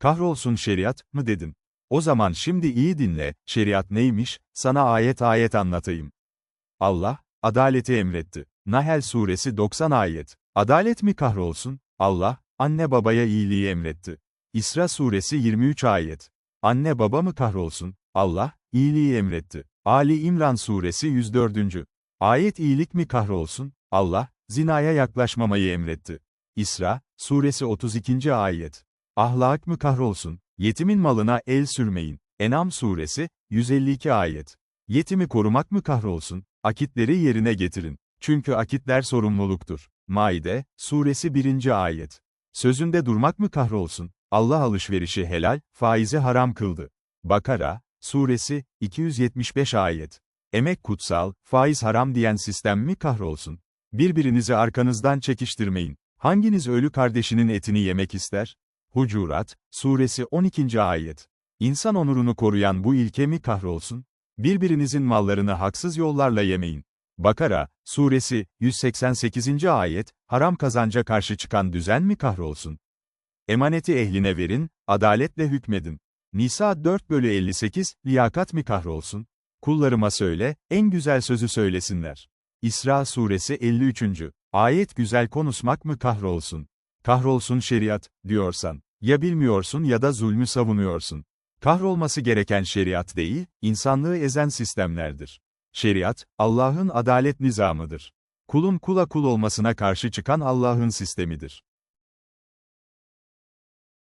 Kahrolsun şeriat, mı dedin? O zaman şimdi iyi dinle, şeriat neymiş, sana ayet ayet anlatayım. Allah, adaleti emretti. Nahl suresi 90 ayet. Adalet mi kahrolsun? Allah, anne babaya iyiliği emretti. İsra suresi 23 ayet. Anne baba mı kahrolsun? Allah, iyiliği emretti. Ali İmran suresi 104. Ayet iyilik mi kahrolsun? Allah, zinaya yaklaşmamayı emretti. İsra, suresi 32. ayet. Ahlak mı kahrolsun? Yetimin malına el sürmeyin. Enam suresi, 152 ayet. Yetimi korumak mı kahrolsun? Akitleri yerine getirin. Çünkü akitler sorumluluktur. Maide, suresi 1. ayet. Sözünde durmak mı kahrolsun? Allah alışverişi helal, faizi haram kıldı. Bakara, suresi, 275 ayet. Emek kutsal, faiz haram diyen sistem mi kahrolsun? Birbirinizi arkanızdan çekiştirmeyin. Hanginiz ölü kardeşinin etini yemek ister? Hucurat, suresi 12. ayet. İnsan onurunu koruyan bu ilke mi kahrolsun? Birbirinizin mallarını haksız yollarla yemeyin. Bakara, suresi, 188. ayet, haram kazanca karşı çıkan düzen mi kahrolsun? Emaneti ehline verin, adaletle hükmedin. Nisa 4 bölü 58, liyakat mi kahrolsun? Kullarıma söyle, en güzel sözü söylesinler. İsra suresi 53. Ayet güzel konuşmak mı kahrolsun? Kahrolsun şeriat, diyorsan. Ya bilmiyorsun ya da zulmü savunuyorsun. Kahrolması gereken şeriat değil, insanlığı ezen sistemlerdir. Şeriat, Allah'ın adalet nizamıdır. Kulun kula kul olmasına karşı çıkan Allah'ın sistemidir.